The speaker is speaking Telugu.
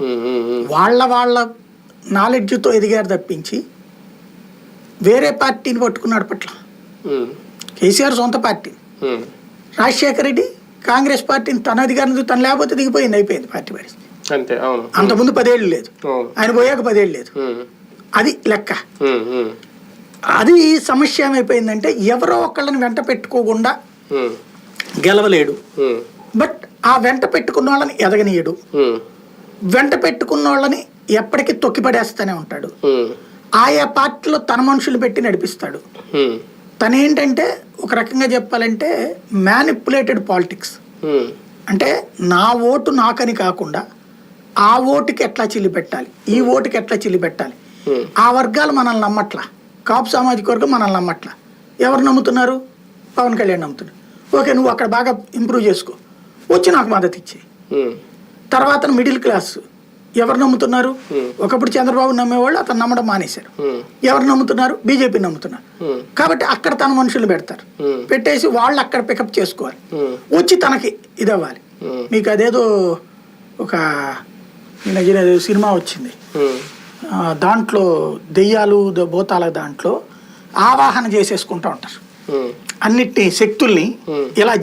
ఉమ్, వాళ్ళ వాళ్ళ నాలెడ్జ్తో ఎదిగారు తప్పించి వేరే పార్టీని పట్టుకున్నాడు పట్ల. కేసీఆర్ సొంత పార్టీ. రాజశేఖర రెడ్డి కాంగ్రెస్ పార్టీని తన అధికారం తను లేకపోతే దిగిపోయింది అయిపోయింది పార్టీ పరిస్థితి అంతే అవును. అంతకుముందు పదేళ్ళు లేదు. ఆయన పోయాక పదేళ్ళు లేదు. అది లెక్క. అది సమస్య ఏమైపోయిందంటే ఎవరో ఒకళ్ళని వెంట పెట్టుకోకుండా గెలవలేడు. బట్ ఆ వెంట పెట్టుకున్న వాళ్ళని ఎదగనీయడు. వెంట పెట్టుకున్న వాళ్ళని ఎప్పటికీ తొక్కిపడేస్తూనే ఉంటాడు. ఆయా పార్టీలో తన మనుషులు పెట్టి నడిపిస్తాడు. ఉమ్, తను ఏంటంటే ఒక రకంగా చెప్పాలంటే మ్యానిపులేటెడ్ పాలిటిక్స్ అంటే నా ఓటు నాకని కాకుండా ఆ ఓటుకి ఎట్లా చిల్లి పెట్టాలి? ఈ ఓటుకి ఎట్లా చిల్లి పెట్టాలి? ఆ వర్గాలు మనల్ని నమ్మట్లా? కాపు సామాజిక వర్గం మనల్ని నమ్మట్లా? ఎవరు నమ్ముతున్నారు? పవన్ కళ్యాణ్ నమ్ముతున్నారు ఓకే నువ్వు అక్కడ బాగా ఇంప్రూవ్ చేసుకో. వచ్చి నాకు మద్దతు ఇచ్చే ఉమ్, తర్వాత మిడిల్ క్లాస్. ఎవరు నమ్ముతున్నారు. ఒకప్పుడు చంద్రబాబు నమ్మేవాళ్ళు అతను నమ్మడం మానేశారు. ఎవరు నమ్ముతున్నారు? బీజేపీ నమ్ముతున్నారు. కాబట్టి అక్కడ తన మనుషులు పెడతారు. పెట్టేసి వాళ్ళు అక్కడ పికప్ చేసుకోవాలి. వచ్చి తనకి ఇది అవ్వాలి మీకు అదేదో ఒక సినిమా వచ్చింది. దాంట్లో దెయ్యాలు భూతాల దాంట్లో ఆవాహన చేసేసుకుంటూ ఉంటారు. అన్నిటిని శక్తుల్ని. ఇలా